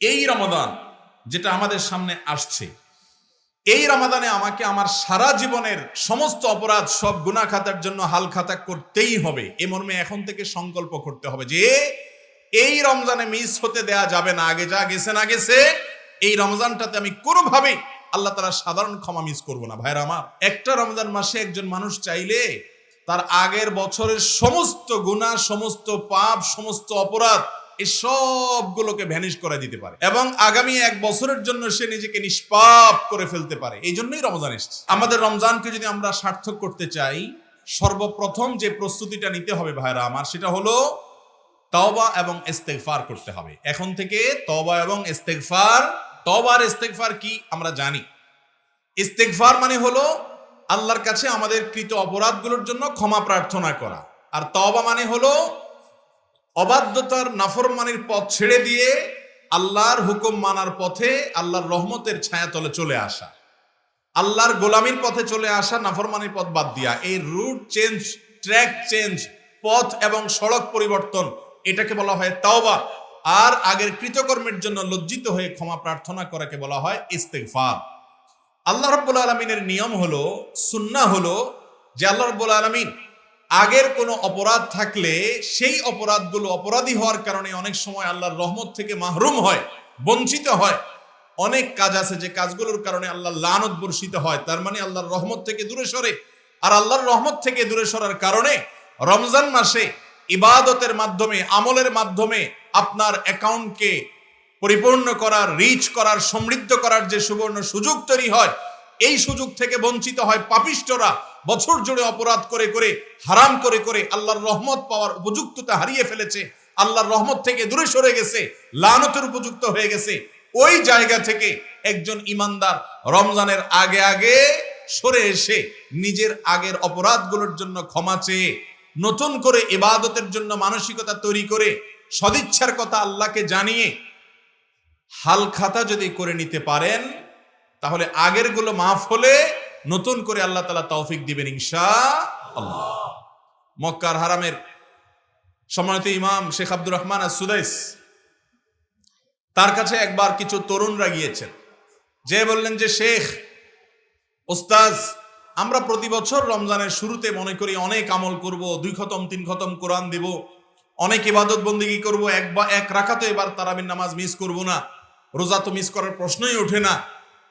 এই রমাদান যেটা আমাদের সামনে আসছে, এই রমাদানে আমাকে আমার সারা জীবনের সমস্ত অপরাধ সব গুণা খাতার জন্য হাল খাতা করতেই হবে। এ মর্মে এখন থেকে সংকল্প করতে হবে যে, এই রমজানে মিস হতে দেয়া যাবে না, আগে যা গেছে না গেছে, এই রমজানটাতে আমি কোনোভাবেই আল্লাহ তারা সাধারণ ক্ষমা মিস করব না। ভাইরা আমার, একটা রমজান মাসে একজন মানুষ চাইলে তার আগের বছরের সমস্ত গুণা সমস্ত পাপ, সমস্ত অপরাধ এই সবগুলোকে ভ্যানিশ করে দিতে পারে। এবং আগামী এক বছরের জন্য সে নিজেকে নিষ্পাপ করে ফেলতে পারে। এই জন্যই রমজান এসছে। আমাদের রমজানকে যদি আমরা সার্থক করতে চাই, সর্বপ্রথম যে প্রস্তুতিটা নিতে হবে ভাইরা আমার, সেটা হলো তওবা এবং ইস্তেগফার করতে হবে। এখন থেকে তওবা এবং ইস্তেগফার, তওবা আর ইস্তেগফার কি আমরা জানি। ইস্তেগফার মানে হলো আল্লাহর কাছে আমাদের কৃত অপরাধগুলোর জন্য ক্ষমা প্রার্থনা করা। আর তওবা মানে হলো অবাধ্যতার নাফরমানির পথ ছেড়ে দিয়ে আল্লাহর হুকুম মানার পথে আল্লাহর রহমতের ছায়াতলে চলে আসা। আল্লাহর গোলামির পথে চলে আসা, নাফরমানির পথ বাদ দিয়া। এই রুট চেঞ্জ ট্র্যাক চেঞ্জ পথ এবং সড়ক পরিবর্তন, এটাকে বলা হয় তাওবা। আর আগের কৃতকর্মের জন্য লজ্জিত হয়ে ক্ষমা প্রার্থনা করাকে বলা হয় ইস্তেগফার। আল্লাহ রব্বুল আলমিনের নিয়ম হলো সুন্না হলো যে আল্লাহ রব্বুল আলমিন আগের কোনো অপরাধ থাকলে সেই অপরাধগুলো অপরাধী হওয়ার কারণে অনেক সময় আল্লাহর রহমত থেকে মাহরুম হয়, বঞ্চিত হয়। অনেক কাজ আছে যে কাজগুলোর কারণে আল্লাহ লানত বর্ষিত হয়, তার মানে আল্লাহর রহমত থেকে দূরে সরে। আর আল্লাহর রহমত থেকে দূরে সরার কারণে রমজান মাসে ইবাদতের মাধ্যমে, আমলের মাধ্যমে আপনার অ্যাকাউন্টকে পরিপূর্ণ করার, রিচ করার, সমৃদ্ধ করার যে সুবর্ণ সুযোগ তৈরি হয় এই সুযোগ থেকে বঞ্চিত হয় পাপিষ্টরা বছর জুড়ে অপরাধ করে করে, হারাম করে করে আল্লাহর রহমত পাওয়ার উপযুক্ততা হারিয়ে ফেলেছে। আল্লাহর রহমত থেকে দূরে সরে গেছে, লানতের উপযুক্ত হয়ে গেছে। ওই জায়গা থেকে একজন ইমানদার রমজানের আগে আগে সরে এসে নিজের আগের অপরাধগুলোর জন্য ক্ষমা চেয়ে, নতুন করে ইবাদতের জন্য মানসিকতা তৈরি করে, সদিচ্ছার কথা আল্লাহকে জানিয়ে হালখাতা যদি করে নিতে পারেন তাহলে আগেরগুলো মাফ হলে নতুন করে আল্লাহ তালা তৌফিক দিবেন ইনশা আল্লাহ মক্কার হারামের সম্মানিত ইমাম শেখ আব্দুর রহমান আর সুদাইস, তার কাছে একবার কিছু তরুণরা গিয়েছেন। যে বললেন যে, শেখ, ওস্তাজ, আমরা প্রতি বছর রমজানের শুরুতে মনে করি অনেক আমল করব, দুই খতম, তিন খতম কোরআন দিব, অনেক ইবাদত বন্দিগি করব, এক বা, এক রাখাতে এবার তারাবির নামাজ মিস করব না, রোজা তো মিস করার প্রশ্নই ওঠে না।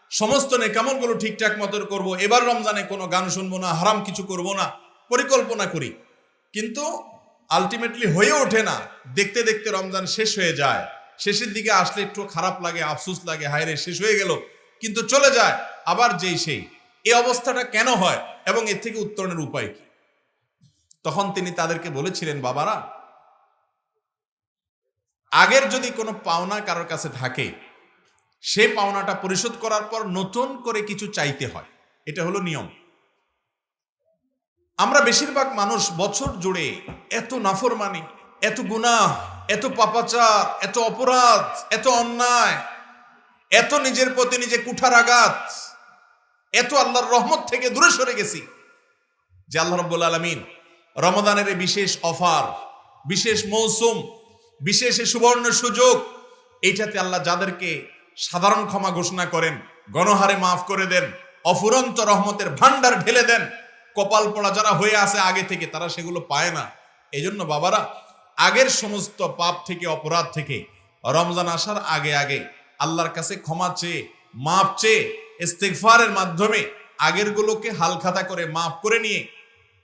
সমস্ত নেকামলগুলো ঠিকঠাক মতো করব। এবার রমজানে কোনো গান শুনব না, হারাম কিছু করব না, পরিকল্পনা করি। কিন্তু আলটিমেটলি হয়ে ওঠে না। দেখতে দেখতে রমজান শেষ হয়ে যায়। শেষের দিকে আসলে একটু খারাপ লাগে, আফসুস লাগে, হায়রে, শেষ হয়ে গেল। কিন্তু চলে যায়, আবার যেই সেই। এই অবস্থাটা কেন হয় এবং এর থেকে উত্তরণের উপায় কি? তখন তিনি তাদেরকে বলেছিলেন, বাবারা, আগের যদি কোনো পাওনা কারোর কাছে থাকে সে পাওনাটা পরিশোধ করার পর নতুন করে কিছু চাইতে হয়। এটা হলো নিয়ম। আমরা বেশিরভাগ মানুষ বছর জুড়ে এত নাফরমানি, এত গুনাহ, এত পাপাচার, এত অপরাধ, এত অন্যায়, এত নিজের প্রতি নিজে কুঠার আঘাত, এত আল্লাহর রহমত থেকে দূরে সরে গেছি যে আল্লাহ রব্বুল আলমিন রমদানের বিশেষ অফার, বিশেষ মৌসুম, বিশেষ সুবর্ণ সুযোগ, এইটাতে আল্লাহ যাদেরকে সাধারণ ক্ষমা ঘোষণা করেন, গণহারে মাফ করে দেন, অফুরন্ত রহমতের ভান্ডার ঢেলে দেন। কপাল পড়া যারা হয়ে আছে আগে থেকে, তারা সেগুলো পায় না। এই জন্য বাবারা, আগের সমস্ত পাপ থেকে, অপরাধ থেকে, রমজান আসার আগে আগে আল্লাহর কাছে ক্ষমা চেয়ে, মাপ চেয়ে, ইস্তেগফারের মাধ্যমে আগের গুলোকে হালখাতা করে, মাফ করে নিয়ে,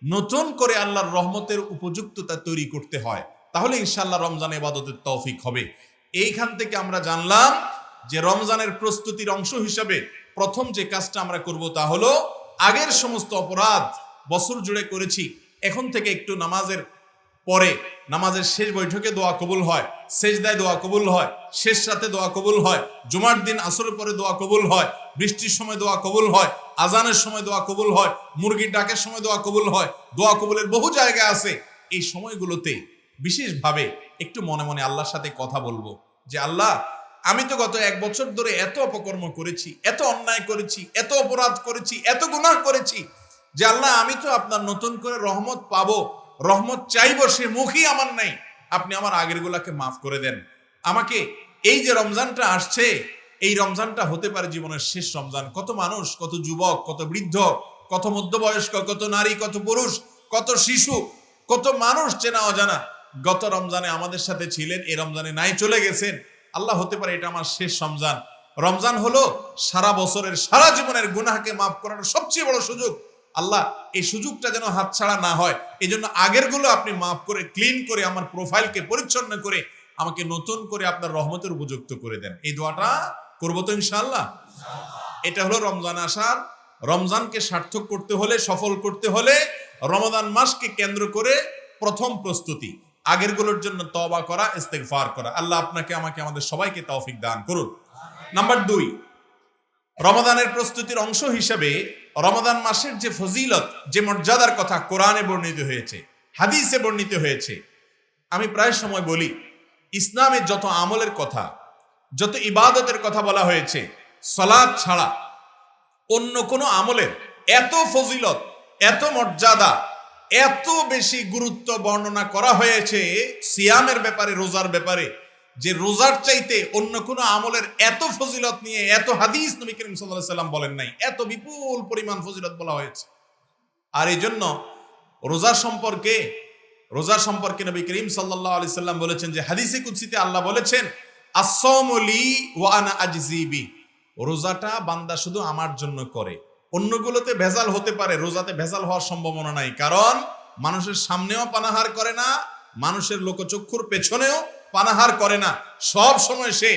নতুন করে আল্লাহর রহমতের উপযুক্ততা তৈরি করতে হয়। তাহলে ইনশাল্লাহ রমজান এবাদতের তৌফিক হবে। এইখান থেকে আমরা জানলাম যে রমজানের প্রস্তুতির অংশ হিসাবে প্রথম যে কাজটা আমরা করব তা হলো আগের সমস্ত অপরাধ বছর জুড়ে করেছি। এখন থেকে একটু নামাজের পরে, নামাজের শেষ বৈঠকে দোয়া কবুল হয় শেষ দায় দোয়া কবুল হয়, শেষ রাতে দোয়া কবুল হয়, জুমার দিন আসরের পরে দোয়া কবুল হয়, বৃষ্টির সময় দোয়া কবুল হয়, আজানের সময় দোয়া কবুল হয়, মুরগির ডাকের সময় দোয়া কবুল হয়, দোয়া কবুলের বহু জায়গা আছে। এই সময়গুলোতে বিশেষভাবে একটু মনে মনে আল্লাহর সাথে কথা বলব যে, আল্লাহ আমি তো গত এক বছর ধরে এত অপকর্ম করেছি, এত অন্যায় করেছি, এত অপরাধ করেছি, এত গুনাহ করেছি যে আল্লাহ, আমি তো আপনার নতুন করে রহমত পাবো, রহমত চাইব, সে মুখই আমার নাই। আপনি আমার আগের গুলাকে মাফ করে দেন। আমাকে এই যে রমজানটা আসছে, এই রমজানটা হতে পারে জীবনের শেষ রমজান। কত মানুষ, কত যুবক, কত বৃদ্ধ, কত মধ্যবয়স্ক, কত নারী, কত পুরুষ, কত শিশু, কত মানুষ চেনা অজানা। গত রমজানে আমাদের সাথে ছিলেন এই রমজানে নাই চলে গেছেন। আল্লাহ হতে পারে এটা আমার শেষ রমজান। রমজান হলো সারা বছরের, সারা জীবনের গুনাহকে মাফ করার সবচেয়ে বড় সুযোগ। আল্লাহ, এই সুযোগটা যেন হাতছাড়া না হয়। এই জন্য আগেরগুলো আপনি মাফ করে ক্লিন করে, আমার প্রোফাইলকে পরিচ্ছন্ন করে, আমাকে নতুন করে আপনার রহমতের উপযুক্ত করে দেন। এই দোয়াটা করব তো ইনশাল্লাহ এটা হলো রমজান আসার। রমজানকে সার্থক করতে হলে, সফল করতে হলে রমজান মাসকে কেন্দ্র করে প্রথম প্রস্তুতি। আগেরগুলোর জন্য তবা করা, ইস্তেগফার করা। আল্লাহ আপনাকে, আমাকে, আমাদের সবাইকে তৌফিক দান করুন। নাম্বার দুই রমাদানের প্রস্তুতির অংশ হিসেবে রমাদান মাসের যে ফজিলত, যে মর্যাদার কথা কোরআনে বর্ণিত হয়েছে, হাদিসে বর্ণিত হয়েছে, আমি প্রায় সময় বলি ইসলামের যত আমলের কথা, যত ইবাদতের কথা বলা হয়েছে সলাদ ছাড়া অন্য কোনো আমলের এত ফজিলত, এত মর্যাদা এত বেশি গুরুত্ব বর্ণনা করা হয়েছে সিয়ামের ব্যাপারে, রোজার ব্যাপারে, যে রোজার চাইতে অন্য কোনো আমলের এত ফজিলত নিয়ে, এত হাদিস নবী করিম সাল্লাম বলেন নাই। এত বিপুল পরিমাণ ফজিলত বলা হয়েছে। আর এই জন্য রোজা সম্পর্কে রোজা সম্পর্কে নবী করিম সাল্লাহ আলি সাল্লাম বলেছেন যে, হাদিসে কুৎসিতে আল্লাহ বলেছেন আসলি ওয়ানা আজজিবি রোজাটা বান্দা শুধু আমার জন্য করে। অন্যগুলোতে ভেজাল হতে পারে, রোজাতে ভেজাল হওয়ার সম্ভাবনা নাই। কারণ মানুষের সামনেও পানাহার করে না, মানুষের লোকচক্ষুর পেছনেও পানাহার করে না। সব সময় সে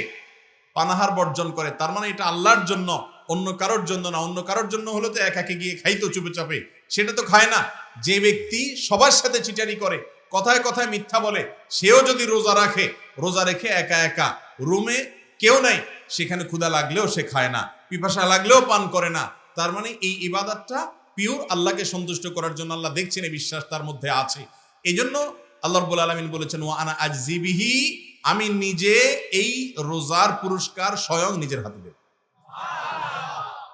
পানাহার বর্জন করে। তার মানে এটা আল্লাহর জন্য, অন্য কারোর জন্য না। অন্য কারোর জন্য হলে তো একাকে গিয়ে খাইতো চুপে চাপে সেটা তো খায় না। যে ব্যক্তি সবার সাথে চিটারি করে, কথায় কথায় মিথ্যা বলে, সেও যদি রোজা রাখে, রোজা রেখে একা একা রুমে কেউ নাই, সেখানে ক্ষুধা লাগলেও সে খায় না। পিপাসা লাগলেও পান করে না। তার মানে এই ইবাদতটা পিওর আল্লাহকে সন্তুষ্ট করার জন্য আল্লাহ দেখছেন এই বিশ্বাস তার মধ্যে আছে। এই জন্য আল্লাহ রব্বুল আলমিন বলেছেন ও আনা আজজিবিহি আমি নিজে এই রোজার পুরস্কার স্বয়ং নিজের হাতে দেব।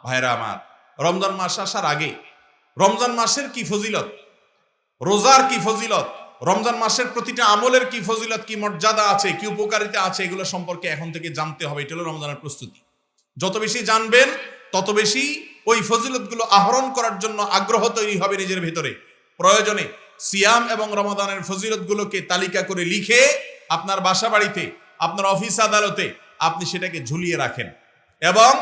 ভাইরা আমার রমজান মাস আসার আগে রমজান মাসের কি ফজিলত? রোজার কি ফজিলত? রমজান মাসের প্রতিটা আমলের কি ফজিলত? কি মর্যাদা আছে? কি উপকারিতা আছে? এগুলো সম্পর্কে এখন থেকে জানতে হবে। এটা হলো রমজানের প্রস্তুতি। যত বেশি জানবেন তত বেশি ওই ফজিলতগুলো আহরণ করার জন্য আগ্রহ তৈরি হবে নিজের ভিতরে। প্রয়োজনে সিয়াম এবং রমাদানের ফজিলতগুলোকে তালিকা করে লিখে আপনার বাসা বাড়িতে আপনার অফিস আদালতে আপনি সেটাকে ঝুলিয়ে রাখেন। এবং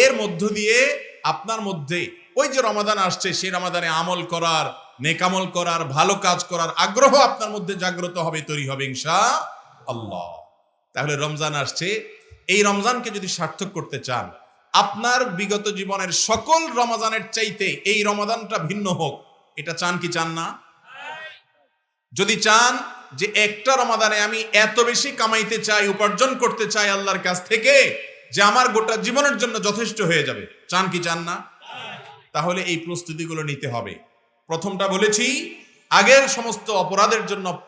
এর মধ্য দিয়ে আপনার মধ্যে ওই যে রমাদান আসছে, সেই রমাদানে আমল করার নেকামল করার, ভালো কাজ করার আগ্রহ আপনার মধ্যে জাগ্রত হবে, তৈরি হবে ইনশা আল্লাহ তাহলে রমজান আসছে। এই রমজানকে যদি সার্থক করতে চান আপনার বিগত জীবনের সকল রমাজানের চাইতে এই রমাদানটা ভিন্ন হোক। এটা চান কি চান না? যদি চান যে একটা রমাদানে আমি এত বেশি কামাইতে চাই, উপার্জন করতে চাই আল্লাহর কাছ থেকে, যে আমার গোটা জীবনের জন্য যথেষ্ট হয়ে যাবে, চান কি চান না? তাহলে এই প্রস্তুতিগুলো নিতে হবে। প্রথমটা বলেছি, আগের সমস্ত অপরাধের জন্য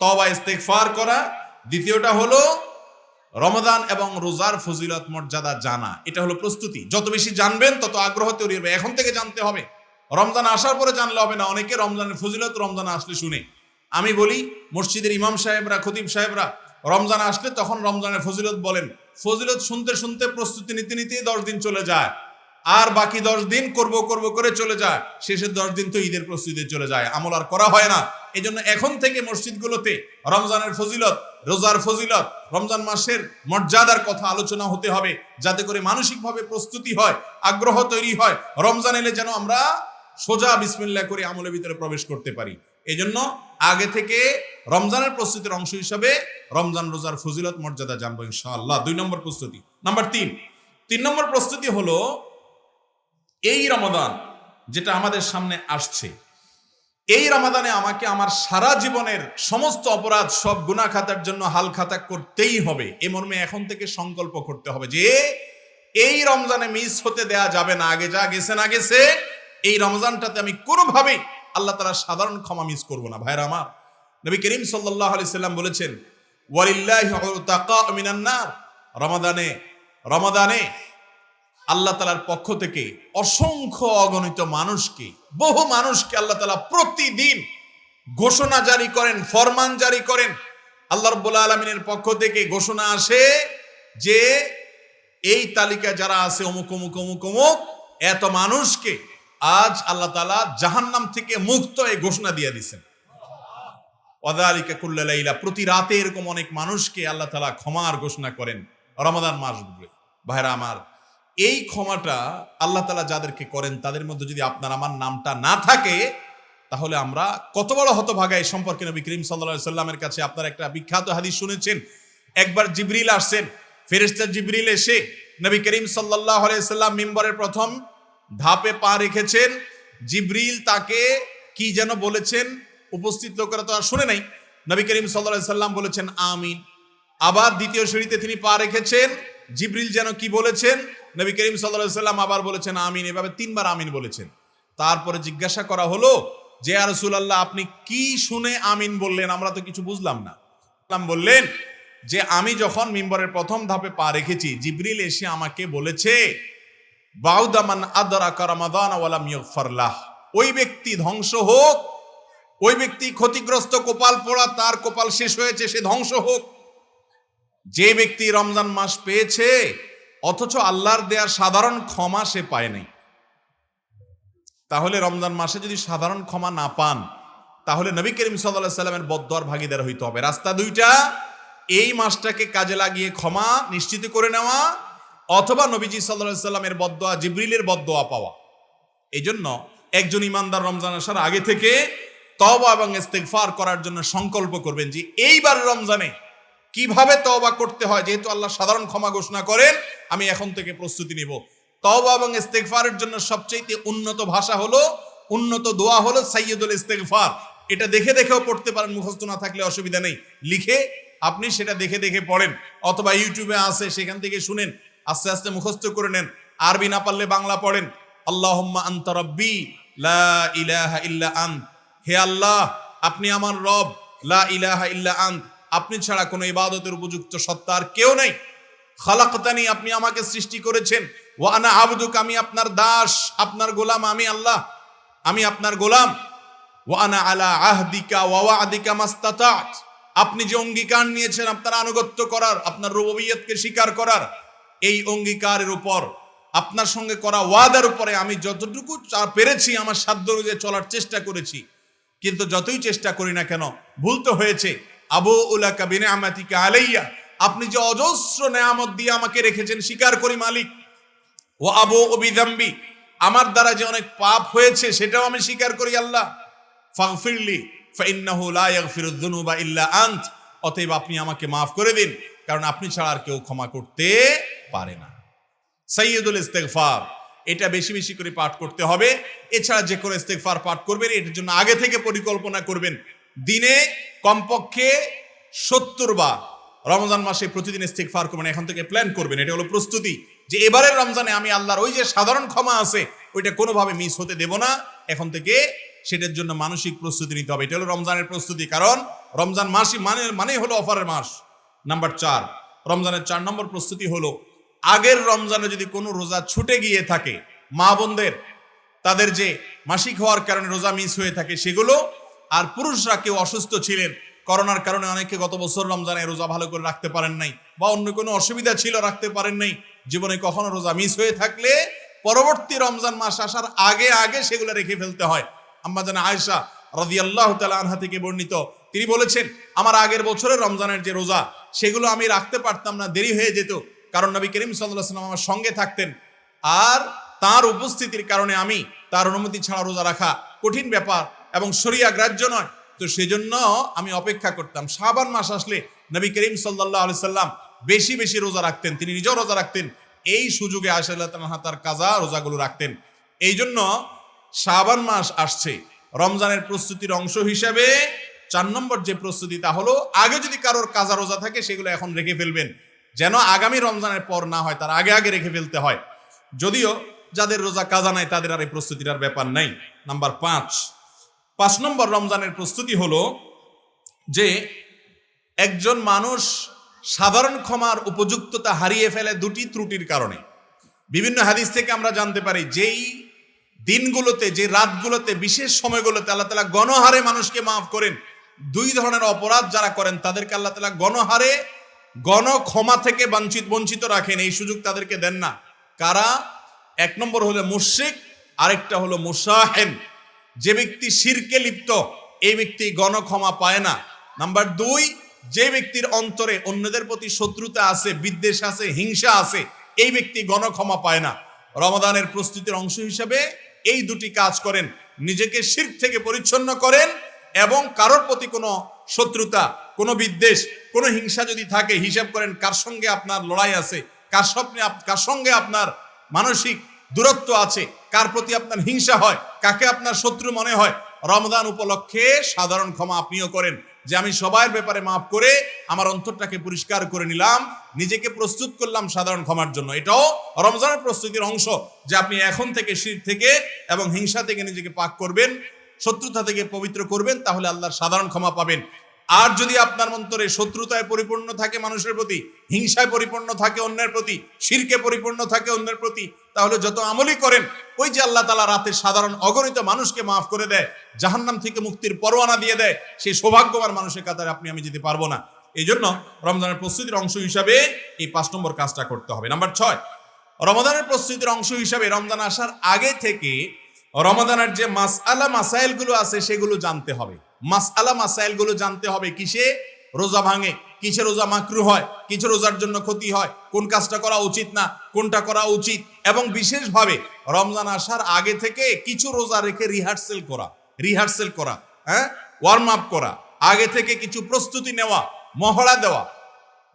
তবা ইস্তেকফার করা। দ্বিতীয়টা হলো রমাদান এবং রোজার ফজিলত, মর্যাদা জানা। এটা হলো প্রস্তুতি। যত বেশি জানবেন, তত আগ্রহ তৈরি হবে। এখন থেকে জানতে হবে। রমজান আসার পরে জানলে হবে না। অনেকে রমজানের ফজিলত, রমজান আসলে শুনে। আমি বলি, মসজিদের ইমাম সাহেবরা, খতিব সাহেবরা, রমজান আসলে তখন রমজানের ফজিলত বলেন। ফজিলত শুনতে শুনতে প্রস্তুতি নিতে নিতেই দশ দিন চলে যায়। আর বাকি দশ দিন করব করব করে চলে যায়। শেষের দশ দিন তো ঈদের প্রস্তুতি চলে যায়। আমল আর করা হয় না। এই জন্য এখন থেকে মসজিদগুলোতে রমজানের ফজিলত, রোজার ফজিলত, রমজান মাসের মর্যাদার কথা আলোচনা হতে হবে, যাতে করে মানসিকভাবে প্রস্তুতি হয়, আগ্রহ তৈরি হয়। রমজান এলে যেন আমরা সোজা বিসমিল্লা করে আমলের ভিতরে প্রবেশ করতে পারি। এই জন্য আগে থেকে রমজানের প্রস্তুতির অংশ হিসাবে রমজান, রোজার ফজিলত, মর্যাদা জানব ইনশাআল্লাহ। দুই নম্বর প্রস্তুতি। নাম্বার তিন। তিন নম্বর প্রস্তুতি হলো এই রমাদান যেটা আমাদের সামনে আসছে, এই রমাদানে আমাকে আমার সারা জীবনের সমস্ত অপরাধ সব গুণা খাতার জন্য হাল খাতা করতেই হবে। এ মর্মে এখন থেকে সংকল্প করতে হবে যে, এই রমজানে মিস হতে দেয়া যাবে না, আগে যা গেছে না গেছে, এই রমজানটাতে আমি কোনোভাবেই আল্লাহ তারা সাধারণ ক্ষমা মিস করব না। ভাইরা আমার, নবী করিম সাল্লাহ আলি সাল্লাম বলেছেন, ওয়ালিল্লাহ রমাদানে রমাদানে আল্লাহ তালার পক্ষ থেকে অসংখ্য অগণিত মানুষকে, বহু মানুষকে আল্লাহ তালা প্রতিদিন ঘোষণা জারি করেন, ফরমান জারি করেন। আল্লাহ রব্বুল আলমিনের পক্ষ থেকে ঘোষণা আসে যে, এই তালিকায় যারা আছে অমুক অমুক অমুক অমুক, এত মানুষকে আজ আল্লাহ তালা জাহান্নাম থেকে মুক্ত এই ঘোষণা দিয়ে দিছেন ওয়াদালিকা কুল্লালাইলা প্রতি রাতে এরকম অনেক মানুষকে আল্লাহ তালা ক্ষমার ঘোষণা করেন। রমাদান মাস, ভাইরা আমার এই ক্ষমাটা আল্লাহ তালা যাদেরকে করেন, তাদের মধ্যে যদি আপনার আমার নামটা না থাকে, তাহলে আমরা কত বড় হতভাগা এই সম্পর্কে নবী করিম সাল্লা সাল্লামের কাছে আপনার একটা বিখ্যাত হাদিস শুনেছেন। একবার জিবরিল আসছেন ফেরেস্তা জিবরিল এসে নবী করিম সাল্লাহ সাল্লাম মিম্বরের প্রথম ধাপে পা রেখেছেন। জিবরিল তাকে কি যেন বলেছেন, উপস্থিত লোকেরা তো আর শুনে নাই। নবী করিম সাল্লাহ সাল্লাম বলেছেন, আমিন। আবার দ্বিতীয় সিঁড়িতে তিনি পা রেখেছেন জিবরিল যেন কি বলেছেন? নবী করিম সাল্লাম আবার বলেছেন, আমিন। এভাবে তিনবার আমিন বলেছেন। তারপরে জিজ্ঞাসা করা হলো যে আর আল্লাহ আপনি কি শুনে আমিন বললেন? আমরা তো কিছু বুঝলাম না। বললেন যে, আমি যখন মিম্বরের প্রথম ধাপে পা রেখেছি, জিবরিল এসে আমাকে বলেছে বাউদামান ওই ব্যক্তি ধ্বংস হোক, ওই ব্যক্তি ক্ষতিগ্রস্ত কপাল পোড়া, তার কপাল শেষ হয়েছে, সে ধ্বংস হোক। যে ব্যক্তি রমজান মাস পেয়েছে, অথচ আল্লাহর দেয়া সাধারণ ক্ষমা সে পায় নাই। তাহলে রমজান মাসে যদি সাধারণ ক্ষমা না পান, তাহলে নবী করিম সাল্লামের বদ্দর ভাগিদার হইতে হবে। রাস্তা দুইটা, এই মাসটাকে কাজে লাগিয়ে ক্ষমা নিশ্চিত করে নেওয়া, অথবা নবীজি সাল্লামের বদোয়া জিব্রিলের বদোয়া পাওয়া। এই জন্য একজন ইমানদার রমজান আসার আগে থেকে তবা এবং ইস্তেগফার করার জন্য সংকল্প করবেন যে, এইবার রমজানে কীভাবে তওবা করতে হয়? যেহেতু আল্লাহ সাধারণ ক্ষমা ঘোষণা করেন, আমি এখন থেকে প্রস্তুতি নিব। তওবা এবং ইস্তেগফারের জন্য সবচেয়ে উন্নত ভাষা হলো, উন্নত দোয়া হলো সাইয়দুল ইস্তেগফার। এটা দেখে দেখেও পড়তে পারেন, মুখস্থ না থাকলে অসুবিধা নেই। লিখে আপনি সেটা দেখে দেখে পড়েন, অথবা ইউটিউবে আছে, সেখান থেকে শুনেন, আস্তে আস্তে মুখস্থ করে নেন, আরবি না পারলে বাংলা পড়েন। আল্লাহুম্মা আনতা রাব্বি, লা ইলাহা ইল্লা আন্ত হে আল্লাহ, আপনি আমার রব, লা ইলাহা ইল্লা আন্ত আপনি ছাড়া কোনো ইবাদতের উপযুক্ত সত্তা আর কেউ নেই। খালাকতানি, আপনি আমাকে সৃষ্টি করেছেন। ওয়া আনা আবদুক, আমি আপনার দাস, আপনার গোলাম, আমি আল্লাহ, আমি আপনার গোলাম। ওয়া আনা আলা আহদিকা ওয়া ওয়াদিকা মাস্তাতাত, আপনি যে অঙ্গীকার নিয়েছেন আপনার আনুগত্য করার, আপনার রুবুবিয়তকে স্বীকার করার, এই অঙ্গীকারের উপর, আপনার সঙ্গে করা ওয়াদার উপরে আমি যতটুকু পেরেছি, আমার সাধ্য অনুযায়ী চলার চেষ্টা করেছি। কিন্তু যতই চেষ্টা করি না কেন, ভুল তো হয়েছে। আবু উলাকা বিনে আমাতিকা আলাইয়া, আপনি যে অজস্র নেয়ামত দিয়ে আমাকে রেখেছেন স্বীকার করি মালিক। ও আবু অবিদাম্বি আমার দ্বারা যে অনেক পাপ হয়েছে, সেটাও আমি স্বীকার করি আল্লাহ। ফাগফিরলি, ফাইন্নাহু লা ইয়াগফিরুদ যুনুবা ইল্লা আন্ত। অতএব আপনি আমাকে মাফ করে দিন, কারণ আপনি ছাড়া আর কেউ ক্ষমা করতে পারে না। সাইয়দুল ইস্তেগফার, এটা বেশি বেশি করে পাঠ করতে হবে। এছাড়া যে কোনো ইস্তেগফার পাঠ করবেন, এটার জন্য আগে থেকে পরিকল্পনা করবেন। দিনে কমপক্ষে সত্তর বার রমজান মাসে প্রতিদিন ইস্তেগফার করবেন, এখন থেকে প্ল্যান করবেন। এটা হলো প্রস্তুতি যে এবারের রমজানে আমি আল্লাহর ওই যে সাধারণ ক্ষমা আছে, ওইটা কোনোভাবে মিস হতে দেব না। এখন থেকে সেটার জন্য মানসিক প্রস্তুতি নিতে হবে। এটা হলো রমজানের প্রস্তুতি, কারণ রমজান মাসই মানে মানেই হলো অফারের মাস। নাম্বার চার, রমজানের চার নম্বর প্রস্তুতি হলো আগের রমজানে যদি কোনো রোজা ছুটে গিয়ে থাকে, মা বোনদের, তাদের যে মাসিক হওয়ার কারণে রোজা মিস হয়ে থাকে, সেগুলো আর পুরুষরা কেউ অসুস্থ ছিলেন। করোনার কারণে অনেকে গত বছর রমজানে রোজা ভালো করে রাখতে পারেন নাই বা অন্য কোনো অসুবিধা ছিল রাখতে পারেন নাই। জীবনে কখনো রোজা মিস হয়ে থাকলে পরবর্তী রমজান মাস আসার আগে আগে সেগুলো রেখে ফেলতে হয়। আম্মা জানা আয়েশা রাদিয়াল্লাহু তাআলা আনহা থেকে বর্ণিত। তিনি বলেছেন, আমার আগের বছরের রমজানের যে রোজা, সেগুলো আমি রাখতে পারতাম না, দেরি হয়ে যেত। কারণ নবী করিম আলাইহি আমার সঙ্গে থাকতেন। আর তার উপস্থিতির কারণে আমি তার অনুমতি ছাড়া রোজা রাখা কঠিন ব্যাপার। এবং শরিয়া গ্রাহ্য নয়। তো সেজন্য আমি অপেক্ষা করতাম। শাবান মাস আসলে নবী করিম সাল্লাল্লাহু আলাইহি সাল্লাম বেশি বেশি রোজা রাখতেন। তিনি নিজেও রোজা রাখতেন। এই সুযোগে আশাল্লাহ তাআলা তার কাজা রোজাগুলো রাখতেন। এই জন্য শাবান মাস আসছে। রমজানের প্রস্তুতির অংশ হিসাবে চার নম্বর যে প্রস্তুতি তা হলো, আগে যদি কারোর কাজা রোজা থাকে, সেগুলো এখন রেখে ফেলবেন। যেন আগামী রমজানের পর না হয়, তার আগে আগে রেখে ফেলতে হয়। যদিও যাদের রোজা কাজা নাই, তাদের আর এই প্রস্তুতিটার ব্যাপার নাই। নাম্বার পাঁচ পাঁচ নম্বর রমজানের প্রস্তুতি হলো যে একজন মানুষ সাধারণ ক্ষমার উপযুক্ততা হারিয়ে ফেলে দুটি ত্রুটির কারণে। বিভিন্ন হাদিস থেকে আমরা জানতে পারি, যেই দিনগুলোতে, যে রাতগুলোতে, বিশেষ সময়গুলোতে আল্লাহ তালা গণহারে মানুষকে মাফ করেন, দুই ধরনের অপরাধ যারা করেন, তাদেরকে আল্লাহ তালা গণহারে গণ ক্ষমা থেকে বঞ্চিত বঞ্চিত রাখেন। এই সুযোগ তাদেরকে দেন না। কারা? এক নম্বর হলো মুশরিক, আরেকটা হলো মুসাহেন। যে ব্যক্তি শিরকে লিপ্ত, এই ব্যক্তি গণক্ষমা পায় না। নাম্বার দুই, যে ব্যক্তির অন্তরে অন্যদের প্রতি শত্রুতা আছে, বিদ্বেষ আছে, হিংসা আছে, এই ব্যক্তি গণক্ষমা পায় না। রমাদানের প্রস্তুতির অংশ হিসেবে এই দুটি কাজ করেন। নিজেকে শির থেকে পরিচ্ছন্ন করেন এবং কারোর প্রতি কোনো শত্রুতা, কোনো বিদ্বেষ, কোনো হিংসা যদি থাকে, হিসাব করেন কার সঙ্গে আপনার লড়াই আছে, কার স্বপ্নে কার সঙ্গে আপনার মানসিক দূরত্ব আছে কার প্রতি আপনার হিংসা হয়? কাকে আপনার শত্রু মনে হয়? রমজান উপলক্ষে সাধারণ ক্ষমা আপনিও করেন। যে আমি সবার ব্যাপারে মাফ করে আমার অন্তরটাকে পরিষ্কার করে নিলাম, নিজেকে প্রস্তুত করলাম সাধারণ ক্ষমার জন্য। এটাও রমজানের প্রস্তুতির অংশ যে আপনি এখন থেকে শীত থেকে এবং হিংসা থেকে নিজেকে পাক করবেন, শত্রুতা থেকে পবিত্র করবেন, তাহলে আল্লাহর সাধারণ ক্ষমা পাবেন। আর যদি আপনার অন্তরে শত্রুতায় পরিপূর্ণ থাকে মানুষের প্রতি, হিংসায় পরিপূর্ণ থাকে অন্যের প্রতি, শিরকে পরিপূর্ণ থাকে অন্যের প্রতি, তাহলে যত আমলই করেন, ওই যে আল্লাহ তালা রাতে সাধারণ অগণিত মানুষকে মাফ করে দেয়, জাহান্নাম থেকে মুক্তির পরোয়ানা দিয়ে দেয়, সেই সৌভাগ্যবান মানুষের কাতারে আপনি আমি যেতে পারব না। এই জন্য রমজানের প্রস্তুতির অংশ হিসাবে এই পাঁচ নম্বর কাজটা করতে হবে। নাম্বার ছয় রমাদানের প্রস্তুতির অংশ হিসাবে রমজান আসার আগে থেকে রমাদানের যে মাসআলা মাসাইলগুলো আছে, সেগুলো জানতে হবে। মাসআলা মাসাইলগুলো জানতে হবে, কিসে রোজা ভাঙে, কিসে রোজা মাকরু হয় কিছু রোজার জন্য ক্ষতি হয়, কোন কাজটা করা উচিত না, কোনটা করা উচিত, এবং বিশেষভাবে রমজান আসার আগে থেকে কিছু রোজা রেখে রিহার্সেল করা রিহার্সেল করা হ্যাঁ? ওয়ার্ম আপ করা, আগে থেকে কিছু প্রস্তুতি নেওয়া, মহড়া দেওয়া।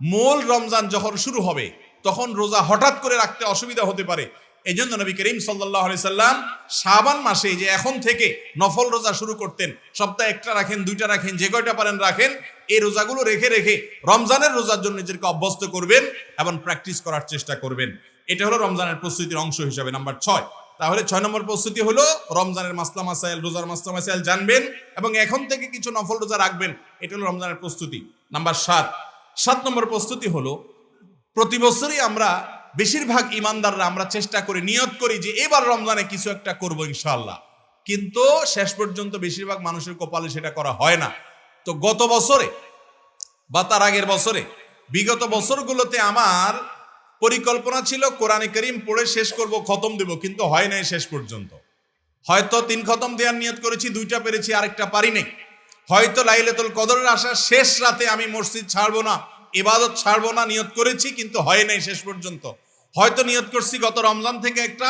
মূল রমজান যখন শুরু হবে, তখন রোজা হঠাৎ করে রাখতে অসুবিধা হতে পারে এই জন্য নবী করিম সাল্লাহ সাল্লাম শাবান মাসে যে এখন থেকে নফল রোজা শুরু করতেন, সপ্তাহে একটা রাখেন, দুইটা রাখেন, যে কয়টা পারেন রাখেন, এই রোজাগুলো রেখে রেখে রমজানের রোজার জন্য নিজেকে অভ্যস্ত করবেন এবং প্র্যাকটিস করার চেষ্টা করবেন। এটা হলো রমজানের প্রস্তুতির অংশ হিসাবে। নাম্বার ছয়, তাহলে ছয় নম্বর প্রস্তুতি হলো রমজানের মাসলা মাসাইল, রোজার মাসলা মাসাইল জানবেন এবং এখন থেকে কিছু নফল রোজা রাখবেন, এটা হলো রমজানের প্রস্তুতি। নাম্বার সাত সাত নম্বর প্রস্তুতি হলো প্রতি বছরই আমরা বেশিরভাগ ইমানদাররা আমরা চেষ্টা করি, নিয়ত করি যে এবার রমজানে কিছু একটা করব ইনশাআল্লাহ। কিন্তু শেষ পর্যন্ত বেশিরভাগ মানুষের কপালে সেটা করা হয় না। তো গত বছরে বা তার আগের বছরে, বিগত বছরগুলোতে আমার পরিকল্পনা ছিল কোরআনে করিম পড়ে শেষ করব, খতম দেব, কিন্তু হয় নাই শেষ পর্যন্ত। হয়তো তিন খতম দেওয়ার নিয়ত করেছি, দুইটা পেরেছি, আরেকটা পারি নাই। হয়তো লাইলাতুল কদরের আসার শেষ রাতে আমি মসজিদ ছাড়বো না ইবাদত ছাড়বো না, নিয়ত করেছি, কিন্তু হয় নাই শেষ পর্যন্ত। হয়তো নিয়ত করছি, গত রমজান থেকে একটা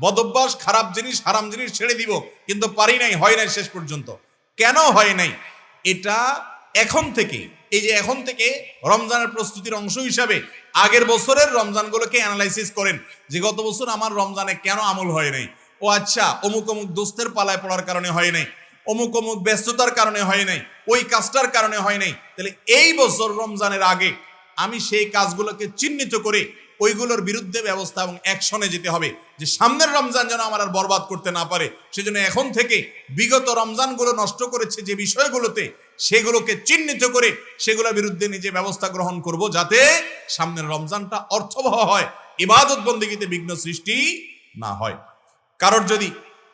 বদভ্যাস, খারাপ জিনিস, হারাম জিনিস ছেড়ে দিব, কিন্তু পারি নাই, হয় নাই শেষ পর্যন্ত। কেন হয় নাই? এটা এখন থেকে, এই যে এখন থেকে রমজানের প্রস্তুতির অংশ হিসাবে আগের বছরের রমজানগুলোকে অ্যানালাইসিস করেন যে গত বছর আমার রমজানে কেন আমল হয় নাই? ও আচ্ছা অমুক অমুক দোস্তের পালায় পড়ার কারণে হয় নাই, অমুক অমুক ব্যস্ততার কারণে হয় নাই ওই কাজটার কারণে হয় নাই। তাহলে এই বছর রমজানের আগে আমি সেই কাজগুলোকে চিহ্নিত করে ওইগুলোর বিরুদ্ধে ব্যবস্থা এবং অ্যাকশনে যেতে হবে যে সামনের রমজান যেন আমার আর বরবাদ করতে না পারে। সেজন্য এখন থেকে বিগত রমজানগুলো নষ্ট করেছে যে বিষয়গুলোতে, সেগুলোকে চিহ্নিত করে সেগুলোর বিরুদ্ধে নিজে ব্যবস্থা গ্রহণ করব যাতে সামনের রমজানটা অর্থবহ হয়, ইবাদত বন্দীগীতে বিঘ্ন সৃষ্টি না হয়। কারোর যদি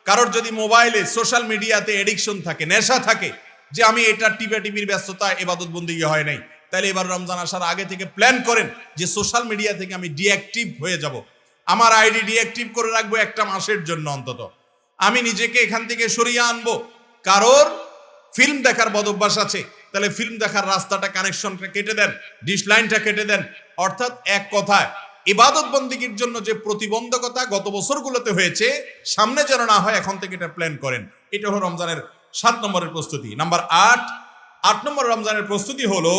কারোর যদি মোবাইলে, সোশ্যাল মিডিয়াতে এডিকশন থাকে, নেশা থাকে যে আমি এটা টিপে টিভির ব্যস্ততা, এবাদত বন্দী হয় নাই। তাহলে এবার রমজান আসার আগে থেকে প্ল্যান করেন যে সোশ্যাল মিডিয়া থেকে আমি ডিঅ্যাক্টিভ হয়ে যাব। আমার আইডি ডিঅ্যাক্টিভ করে রাখব একটা মাসের জন্য অন্তত। আমি নিজেকে এখান থেকে সরিয়ে আনব। কারোর ফিল্ম দেখার বদভ্যাস আছে, তাহলে ফিল্ম দেখার রাস্তাটা কানেকশনটা কেটে দেন ডিশ লাইনটা কেটে দেন। অর্থাৎ এক কথায় ইবাদত বন্দীগীর জন্য যে প্রতিবন্ধকতা গত বছরগুলোতে হয়েছে, সামনে যেন না হয় এখন থেকে এটা প্ল্যান করেন। এটা হলো রমজানের সাত নম্বরের প্রস্তুতি। নাম্বার আট আট নম্বর রমজানের প্রস্তুতি হলো,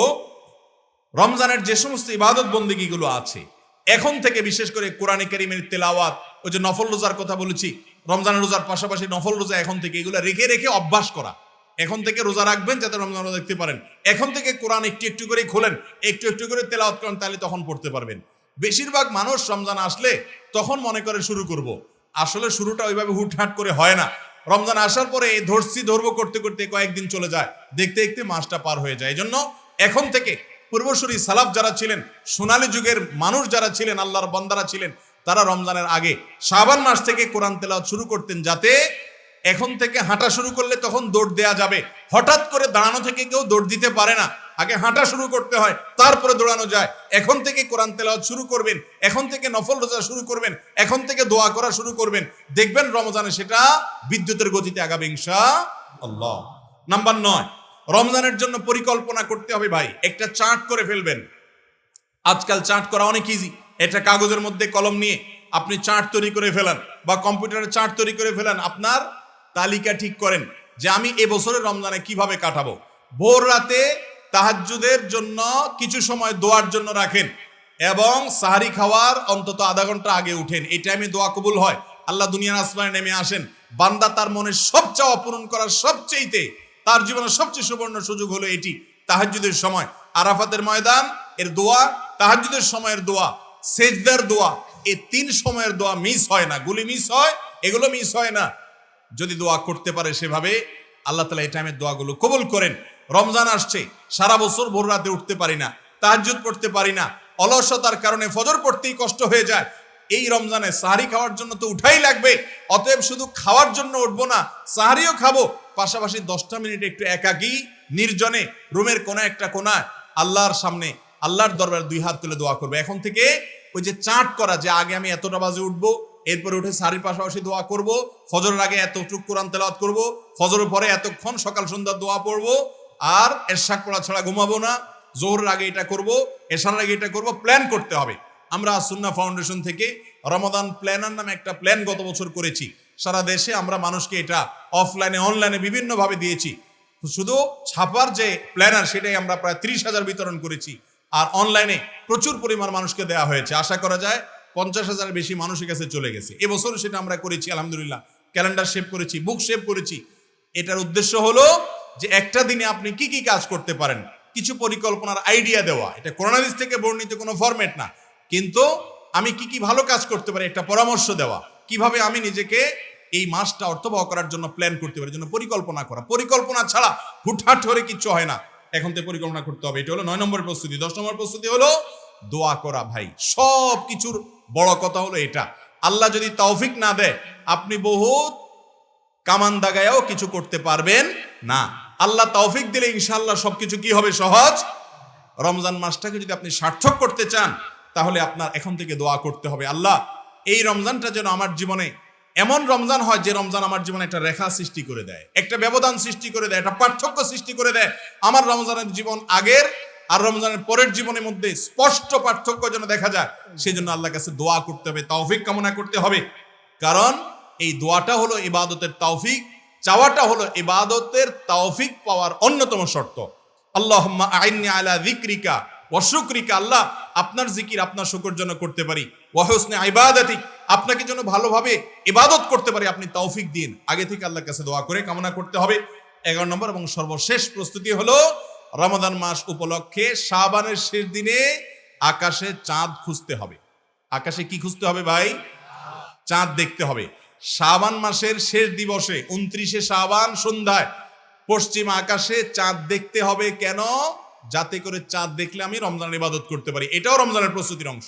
রমজানের যে সমস্ত ইবাদত বন্দীগুলো আছে, এখন থেকে বিশেষ করে কোরআনে কারিমের তেলাওয়াত, ওই যে নফল রোজার কথা বলেছি রমজান রোজার পাশাপাশি নফল রোজা এখন থেকে এগুলো রেখে রেখে অভ্যাস করা। এখন থেকে রোজা রাখবেন যাতে রমজান রোজা দেখতে পারেন। এখন থেকে কোরআন একটু একটু করে খোলেন, একটু একটু করে তেলাওয়াত করেন, তাহলে তখন পড়তে পারবেন। বেশিরভাগ মানুষ রমজান আসলে তখন মনে করে শুরু করব। আসলে শুরুটা ওইভাবে হুটহাট করে হয় না। রমজান আসার পরে এই ধরছি ধরবো করতে করতে কয়েকদিন চলে যায়। দেখতে দেখতে মাসটা পার হয়ে যায়। এই জন্য এখন থেকে পূর্বসূরি সালাফ যারা ছিলেন, সোনালী যুগের মানুষ যারা ছিলেন, আল্লাহর বন্দারা ছিলেন, তারা রমজানের আগে শাবান মাস থেকে কোরআন তেলাওয়াত শুরু করতেন যাতে এখন থেকে হাঁটা শুরু করলে তখন দৌড় দেয়া যাবে। হঠাৎ করে দাঁড়ানো থেকে কেউ দৌড় দিতে পারে না। আগে হাঁটা শুরু করতে হয়, তারপরে দৌড়ানো যায়। এখন থেকে কোরআন তেলাওয়াত শুরু করবেন, এখন থেকে নফল রোজা শুরু করবেন, এখন থেকে দোয়া করা শুরু করবেন। দেখবেন রমজানে সেটা বিদ্যুতের গতিতে আগাবে ইনশা আল্লাহ নাম্বার নয়, রমজানের জন্য পরিকল্পনা করতে হবে ভাই। একটা চার্ট করে ফেলবেন। আজকাল চার্ট করা অনেক ইজি এটা কাগজের মধ্যে কলম নিয়ে আপনি চার্ট তৈরি করে ফেলান বা কম্পিউটারে চার্ট তৈরি করে ফেলান, আপনার তালিকা ঠিক করেন যে আমি এবছরের রমজানে কীভাবে কাটাবো। ভোর রাতে তাহাজ্জুদের জন্য কিছু সময় দোয়ার জন্য রাখেন এবং সাহারি খাওয়ার অন্তত আধা ঘণ্টা আগে উঠেন। এই টাইমে দোয়া কবুল হয়। আল্লাহ দুনিয়ার আসমানে নেমে আসেন। বান্দা তার মনের সব চাওয়া পূরণ করার সবচেয়েতে তার জীবনের সবচেয়ে সুবর্ণ সুযোগ হলো এটি, তাহাজ্জুদের সময়। আরাফাতের ময়দান, এর দোয়া, তাহাজ্জুদের সময়ের দোয়া, সেজদার দোয়া এই তিন সময়ের দোয়া মিস হয় না। গুলি মিস হয়, এগুলো মিস হয় না। যদি দোয়া করতে পারে সেভাবে, আল্লাহ তালা এই টাইমের দোয়াগুলো কবুল করেন। রমজান আসছে, সারা বছর ভোর রাতে উঠতে পারি না, তাহাজ্জুদ পড়তে পারি না, অলসতার কারণে ফজর পড়তেই কষ্ট হয়ে যায়। এই রমজানে সাহারি খাওয়ার জন্য তো উঠাই লাগবে, অতএব শুধু খাওয়ার জন্য উঠবো না, সাহারিও খাব। পাশাপাশি দশটা মিনিট একটু একাকী, নির্জনে, রুমের কোনা একটা কোনায় আল্লাহর সামনে, আল্লাহর দরবার দুই হাত তুলে দোয়া করবে। এখন থেকে ওই যে চাট করা যে আগে আমি এতটা বাজে উঠবো, এরপরে উঠে সারির পাশাপাশি দোয়া করব, ফজরের আগে এতটুক কোরআন তেলাওয়াত করব, ফজরের পরে এতক্ষণ সকাল সন্ধ্যা দোয়া পড়ব আর এরশাক পড়া ছাড়া ঘুমাবো না, জোহরের আগে এটা করব এশার আগে এটা করব প্ল্যান করতে হবে। আমরা সুন্না ফাউন্ডেশন থেকে রমাদান প্ল্যানার নামে একটা প্ল্যান গত বছর করেছি। সারা দেশে আমরা মানুষকে এটা অফলাইনে অনলাইনে বিভিন্নভাবে দিয়েছি। শুধু ছাপার যে প্ল্যানার সেটাই আমরা প্রায় ত্রিশ হাজার বিতরণ করেছি। আর অনলাইনে প্রচুর পরিমাণ মানুষকে দেওয়া হয়েছে। আশা করা যায় পঞ্চাশ হাজার বেশি মানুষের কাছে চলে গেছে। এবছর সেটা আমরা করেছি, আলহামদুলিল্লাহ। ক্যালেন্ডার শেপ করেছি বুক শেপ করেছি। এটার উদ্দেশ্য হলো যে একটা দিনে আপনি কি কি কাজ করতে পারেন, কিছু পরিকল্পনার আইডিয়া দেওয়া, এটা করোনাদিস থেকে বর্ণিত কোনো ফরম্যাট না। কিন্তু আমি কি কি ভালো কাজ করতে পারি, একটা পরামর্শ দেওয়া, কীভাবে আমি নিজেকে এই মাসটা অর্থবহ করার জন্য প্ল্যান করতে পারি জন্য পরিকল্পনা করা। পরিকল্পনা ছাড়া হুটহাট করে কিচ্ছু হয় না। এখন তো পরিকল্পনা করতে হবে। এটা হলো নয় নম্বর প্রস্তুতি। দশ নম্বর প্রস্তুতি হলো দোয়া করা ভাই। সব কিছুর বড় কথা হলো এটা। আল্লাহ যদি তৌফিক না দেয়, আপনি বহুত কামান দাগায়ও কিছু করতে পারবেন না। আল্লাহ তৌফিক দিলে ইনশাল্লাহ সবকিছু কি হবে সহজ? রমজান মাসটাকে যদি আপনি সার্থক করতে চান, তাহলে আপনার এখন থেকে দোয়া করতে হবে। আল্লাহ, এই রমজানটা যেন আমার জীবনে এমন রমজান হয় যে রমজান আমার জীবনে একটা রেখা সৃষ্টি করে দেয়, একটা ব্যবধান সৃষ্টি করে দেয়, একটা পার্থক্য সৃষ্টি করে দেয়। আমার রমজানের জীবন আগের আর রমজানের পরের জীবনের মধ্যে স্পষ্ট পার্থক্য যেন দেখা যায় সেই জন্য আল্লাহর কাছে দোয়া করতে হবে, তৌফিক কামনা করতে হবে। কারণ এই দোয়াটা হলো ইবাদতের তৌফিক চাওয়াটা হলো ইবাদতের তৌফিক পাওয়ার অন্যতম শর্ত। আল্লাহুম্মা আইন্নি আলা যিকরিকা ওয়া শুকরিকা, আল্লাহ আপনার জিকির আপনার শুকর জন্য করতে পারি। ওয়া হুসনে ইবাদাতিক, আপনাকে যেন ভালোভাবে ইবাদত করতে পারি, আপনি তৌফিক দিন। আগে থেকে আল্লাহর কাছে দোয়া করে কামনা করতে হবে। এগারো নম্বর এবং সর্বশেষ প্রস্তুতি হলো রমাদান মাস উপলক্ষে শাবানের শেষ দিনে আকাশে চাঁদ খুঁজতে হবে। আকাশে কি খুঁজতে হবে ভাই? চাঁদ দেখতে হবে। শাবান মাসের শেষ দিবসে, উনত্রিশে শাবান সন্ধ্যায়, পশ্চিম আকাশে চাঁদ দেখতে হবে কেন? যাতে করে চাঁদ দেখলে আমি রমজানের ইবাদত করতে পারি। এটাও রমজানের প্রস্তুতির অংশ।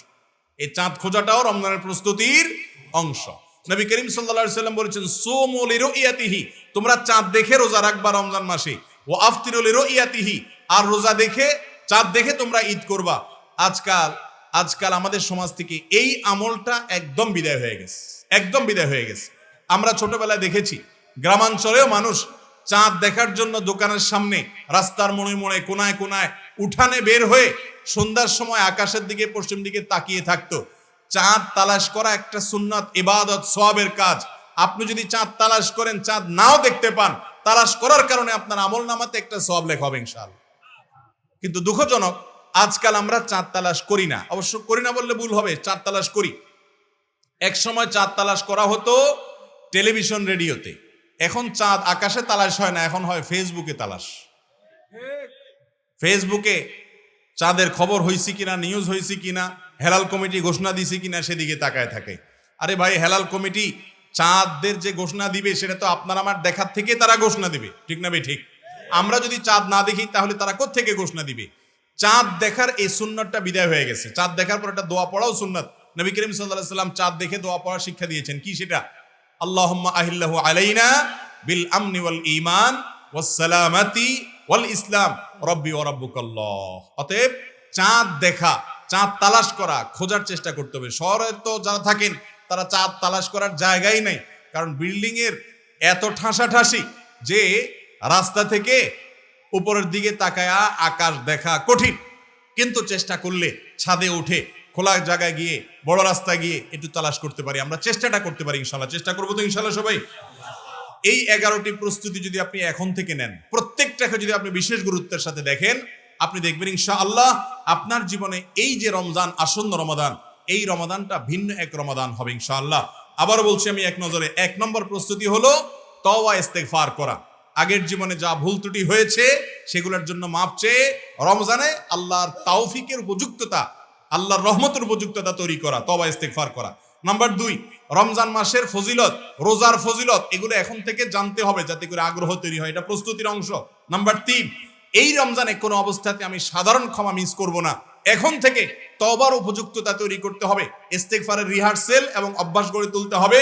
এই চাঁদ খোঁজাটাও রমজানের প্রস্তুতির অংশ। নবী করিম সাল্লা সাল্লাম বলেছেন সোমলিরো ইয়াতিহি তোমরা চাঁদ দেখে রোজা রাখবা রমজান মাসে। ও আফতিরলিরো ইয়াতিহি আর রোজা দেখে, চাঁদ দেখে তোমরা ঈদ করবা। আজকাল আজকাল আমাদের সমাজ থেকে এই আমলটা একদম বিদায় হয়ে গেছে। একদম বিদায় হয়ে গেছে। আমরা ছোটবেলায় দেখেছি, গ্রামাঞ্চলেও মানুষ চাঁদ দেখার জন্য দোকানের সামনে রাস্তার মোড়ে মোড়ে কোনায় কোনায় উঠানে বের হয়ে সন্ধ্যার সময় আকাশের দিকে, পশ্চিম দিকে তাকিয়ে থাকতো। চাঁদ তালাশ করা একটা সুন্নাত, ইবাদত সবের কাজ। আপনি যদি চাঁদ তালাশ করেন, চাঁদ নাও দেখতে পান, তালাশ করার কারণে আপনার আমল নামাতে একটা সব লেখ হবে ইনশাআল্লাহ। কিন্তু দুঃখজনক, আজকাল আমরা চাঁদ তালাশ করি না। অবশ্য করি না বললে ভুল হবে, চাঁদ তালাশ করি। এক সময় চাঁদ তালাশ করা হতো টেলিভিশন রেডিওতে। এখন চাঁদ আকাশে তালাশ হয় না, এখন হয় ফেসবুকে তালাশ। ফেসবুকে চাঁদের খবর হয়েছে কিনা, নিউজ হয়েছে কিনা, হেলাল কমিটি ঘোষণা দিছে কিনা সেদিকে তাকায় থাকে। আরে ভাই, হেলাল কমিটি চাঁদদের যে ঘোষণা দিবে, সেটা তো আপনার আমার দেখার থেকে তারা ঘোষণা দিবে। ঠিক না ভাই? ঠিক। আমরা যদি চাঁদ না দেখি, তাহলে তারা থেকে ঘোষণা দিবে? চাঁদ দেখার এই সুন্নতটা বিদায় হয়ে গেছে। চাঁদ দেখার পর একটা দোয়া পড়াও সুন্নত। নবী করিম সাল্লাম চাঁদ দেখে দোয়া পড়ার শিক্ষা দিয়েছেন। কি সেটা? আল্লাহুম্মা আহিল্লাহু আলাইনা বিল আমনি ওয়াল ঈমান ওয়াস সালামাতি ওয়াল ইসলাম, রব্বি ও রব্বুকাল্লাহ। অতএব চাঁদ দেখা, চাঁদ তালাশ করা খোঁজার চেষ্টা করতে হবে। শহরে তো যারা থাকেন, তারা চাঁদ তালাশ করার জায়গাই নেই। কারণ বিল্ডিং এর এত ঠাসাঠাসি যে রাস্তা থেকে উপরের দিকে তাকায়া আকাশ দেখা কঠিন। কিন্তু চেষ্টা করলে ছাদে উঠে খোলা জায়গায় গিয়ে, বড় রাস্তায় গিয়ে একটু তালাশ করতে পারি। আমরা চেষ্টাটা করতে পারি ইনশাল্লাহ চেষ্টা করব তো ইনশাল্লাহ সবাই। এই এগারোটি প্রস্তুতি যদি আপনি এখন থেকে নেন, প্রত্যেকটাকে যদি আপনি বিশেষ গুরুত্বের সাথে দেখেন, আপনি দেখবেন ইনশা আল্লাহ আপনার জীবনে এই যে রমজান, আসন্ন রমাদান, এই রমাদানটা ভিন্ন এক রমাদান হবে ইনশাআল্লাহ। আবার বলছি আমি এক নজরে, এক নম্বর প্রস্তুতি হলো তওয়া ইস্তেগফার করা। আগের জীবনে যা ভুল ত্রুটি হয়েছে, সেগুলোর জন্য মাপ চেয়ে রমজানে আল্লাহর তাওফিকের উপযুক্ততা আল্লাহর রহমতের উপযুক্ততা তৈরি করা তবা ইস্তেগফার করা। নাম্বার দুই, রমজান মাসের ফজিলত, রোজার ফজিলত, এগুলো এখন থেকে জানতে হবে যাতে করে আগ্রহ তৈরি হয়, এটা প্রস্তুতির অংশ। নাম্বার তিন, এই রমজানে কোনো অবস্থাতে আমি সাধারণ ক্ষমা মিস করব না। এখন থেকে তবার উপযুক্ততা তৈরি করতে হবে, ইস্তেগফারের রিহার্সেল এবং অভ্যাস গড়ে তুলতে হবে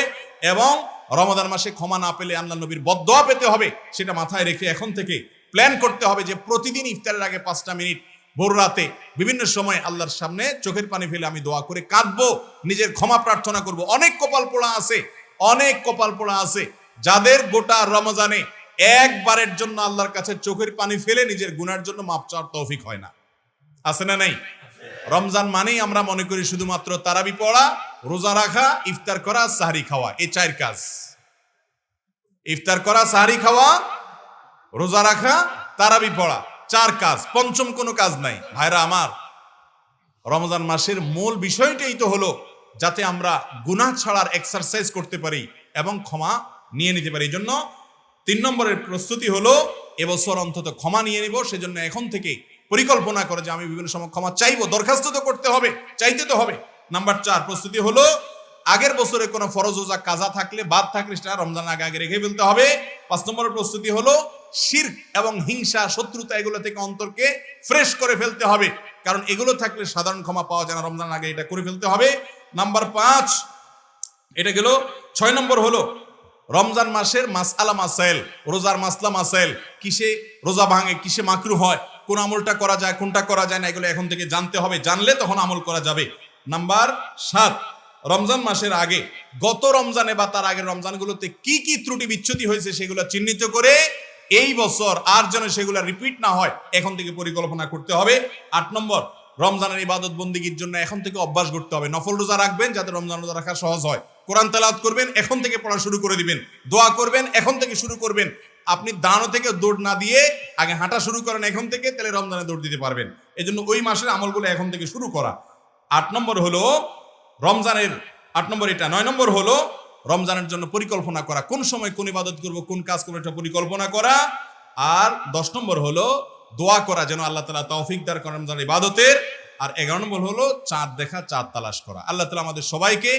এবং রমাদান মাসে ক্ষমা না পেলে আল্লাহ নবীর বদয়া পেতে হবে, সেটা মাথায় রেখে এখন থেকে প্ল্যান করতে হবে যে প্রতিদিন ইফতারের আগে পাঁচটা মিনিট ভোর রাতে বিভিন্ন সময় আল্লাহর সামনে চোখের পানি ফেলে আমি দোয়া করে কাঁদবো, নিজের ক্ষমা প্রার্থনা করব। অনেক কপাল পোড়া আছে, অনেক কপাল পোড়া আছে। যাদের গোটা রমজানে একবারের জন্য আল্লাহর কাছে চোখের পানি ফেলে নিজের গুনার জন্য মাপ চাওয়ার তৌফিক হয় না। আছে না নাই? রমজান মানেই আমরা মনে করি শুধুমাত্র তারাবি পড়া, রোজা রাখা, ইফতার করা, সাহারি খাওয়া। এই চার কাজ। ইফতার করা, সাহারি খাওয়া, রোজা রাখা, তারাবি পড়া। চার কাজ, পঞ্চম কোনো কাজ নাই। ভাইরা আমার, রমজান মাসের মূল বিষয়টাই তো হলো যাতে আমরা গুনাহ ছাড়ার এক্সারসাইজ করতে পারি এবং ক্ষমা নিয়ে নিতে পারি। এই জন্য তিন নম্বরের প্রস্তুতি হলো, এবছর অন্তত ক্ষমা নিয়ে নিব। সেজন্য এখন থেকে পরিকল্পনা করে যে আমি বিভিন্ন সময় ক্ষমা চাইব। দরখাস্ত তো করতে হবে, চাইতে তো হবে। নাম্বার চার প্রস্তুতি হলো আগের বছরে কোনো ফরজ ওজা কাজা থাকলে বাদ থাকলে সেটা রমজান আগে আগে রেখে ফেলতে হবে। পাঁচ নম্বরের প্রস্তুতি হলো শির্ক এবং হিংসা, শত্রুতা এগুলো থেকে অন্তরকে ফ্রেশ করে ফেলতে হবে। কারণ এগুলো থাকলে সাধারণ ক্ষমা পাওয়া যায় না রমজান আগে এটা করে ফেলতে হবে। নাম্বার পাঁচ, এটা গেল ছয় নম্বর হলো রমজান মাসের মাসআলা মাসাইল, রোজার মাসলা মাসাইল। কিসে রোজা ভাঙে, কিসে মাকরু হয়, কোন আমলটা করা যায়, কোনটা করা যায় না, এগুলো এখন থেকে জানতে হবে। জানলে তখন আমল করা যাবে। নাম্বার সাত রমজান মাসের আগে, গত রমজানে বা তার আগের রমজানগুলোতে কি কি ত্রুটি বিচ্ছুতি হয়েছে সেগুলো চিহ্নিত করে এই বছর আর যেন সেগুলো রিপিট না হয়, এখন থেকে পরিকল্পনা করতে হবে। আট নম্বর, রমজানের ইবাদত বন্দিগির জন্য এখন থেকে অভ্যাস করতে হবে। নফল রোজা রাখবেন যাতে রমজান রোজা রাখা সহজ হয়। কোরআন তেলাওয়াত করবেন, এখন থেকে পড়া শুরু করে দিবেন। দোয়া করবেন, এখন থেকে শুরু করবেন। আপনি দাঁড়ো থেকে দৌড় না দিয়ে আগে হাঁটা শুরু করেন এখন থেকে, তাহলে রমজানে দৌড় দিতে পারবেন। এই জন্য ওই মাসের আমলগুলো এখন থেকে শুরু করা। আট নম্বর হলো রমজানের আট নম্বর এটা, নয় নম্বর হলো রমজানের জন্য পরিকল্পনা করা। কোন সময় কোন ইবাদত করব, কোন কাজ করব, এটা পরিকল্পনা করা। আর দশ নম্বর হলো দোয়া করা, যেন আল্লাহ তালা তৌফিক দার রমজান ইবাদতের। আর এগারো নম্বর হলো চাঁদ দেখা, চাঁদ তালাশ করা। আল্লাহ তালা আমাদের সবাইকে